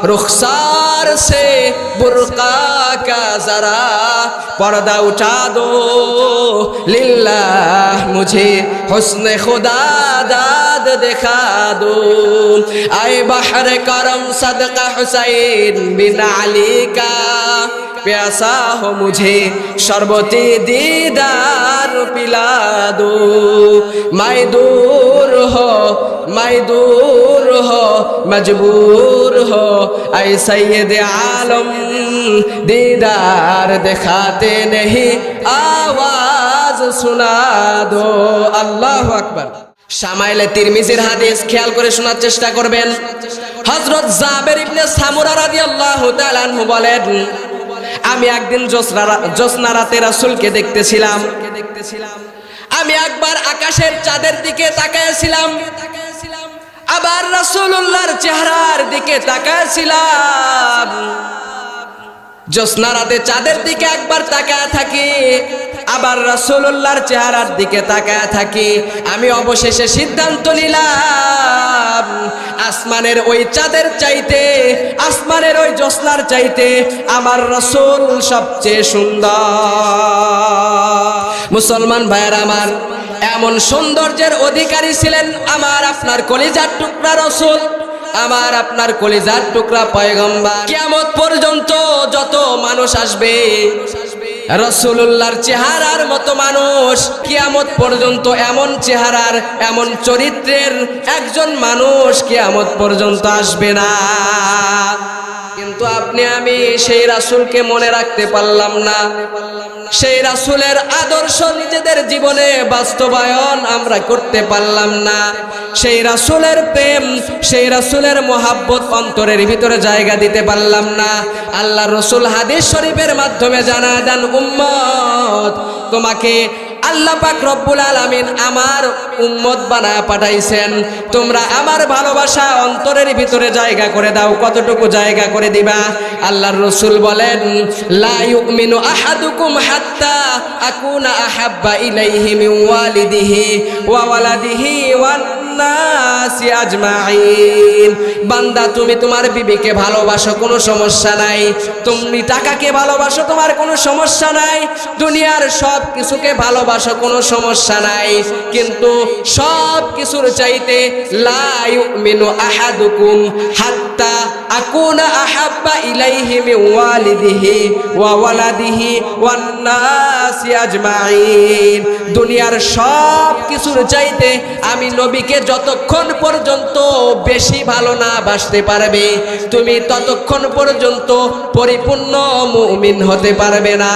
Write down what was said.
रुखसार से बुरका का जरा पर्दा उठा दो लिल्ला मुझे हुस्न खुदा दाद दिखा दो आए बहर करम सदका हुसैन बिन अली का प्यासा हो मुझे शरबती दीदार पिला दो मैं दूर हो मैं दूर हो मजबूर हो ऐ सैयद आलम दीदार दिखाते नहीं आवाज सुना दो আল্লাহ আকবার সামাইলে তিরমিজির হাদিস খেয়াল করে শোনার চেষ্টা করবেন হযরত জাবের ইবনে সামুরা রাদিয়াল্লাহু তাআলা আনহু বলেন আমি একদিন জোসনা রাতে রাসুলকে দেখতেছিলাম। আমি একবার আকাশের চাঁদের দিকে তাকাইছিলাম আবার রাসুল্লাহর চেহারার দিকে তাকাইছিলাম রাতে চাঁদের দিকে একবার তাকায় থাকি, আবার রাসূলুল্লাহর চেহারার দিকে তাকায় থাকি। আমি অবশেষে সিদ্ধান্ত নিলাম, আসমানের ওই চাঁদের চাইতে, আসমানের ওই জোসনার চাইতে আমার রসুল সবচেয়ে সুন্দর। মুসলমান ভাইয়ের আমার, এমন সৌন্দর্যের অধিকারী ছিলেন আমার আপনার কলিজার টুকরা রসুল। আমার আপনার কলিজার টুকরা পয়গম্বর। কিয়ামত পর্যন্ত যত মানুষ আসবে রসুল্লাহর চেহারার মতো মানুষ কিয়ামত পর্যন্ত এমন চেহারার এমন চরিত্রের একজন মানুষ কিয়ামত পর্যন্ত আসবে না। কিন্তু আপনি আমি সেই রাসূলকে মনে রাখতে পারলাম না। সেই রাসুলের আদর্শ নিজেদের জীবনে বাস্তবায়ন আমরা করতে পারলাম না। সেই রাসুলের প্রেম, সেই রাসুলের মোহাব্বত অন্তরের ভিতরে জায়গা দিতে পারলাম না। আল্লাহ রসুল হাদিস শরীফের মাধ্যমে জানা দেন উম্মত, তোমাকে আল্লাহ পাক রব্বুল আলামিন আমার উম্মত বানায় পাঠাইছেন। তোমরা আমার ভালোবাসা অন্তরের ভিতরে জায়গা করে দাও, কতটুকু জায়গা করে দিবা? আল্লাহর রসুল বলেন, লা ইউমিনু আহাদুকুম হাত্তা আকুনা আহাব্বা ইলাইহি মিন ওয়ালিদিহি ওয়া ওয়ালাদিহি নাসি আজমাইন। বান্দা, তুমি তোমার বিবিকে ভালোবাসো, কোনো সমস্যা নাই। তুমি টাকাকে ভালোবাসো, তোমার কোনো সমস্যা নাই। দুনিয়ার সব কিছুকে ভালোবাসো, কোনো সমস্যা নাই। কিন্তু সব কিছুর চাইতে লা ইউমিনু আহাদুকুম হাত্তা আকুনা আহাব্বা ইলাইহি মিন ওয়ালিদিহি ওয়া ওয়ালাদিহি ওয়ান নাসি আজমাইন দুনিয়ার সব কিছুর চাইতে আমি নবীকে যতক্ষণ পর্যন্ত বেশি ভালো না বাসতে পারবে, তুমি ততক্ষণ পর্যন্ত পরিপূর্ণ মুমিন হতে পারবে না।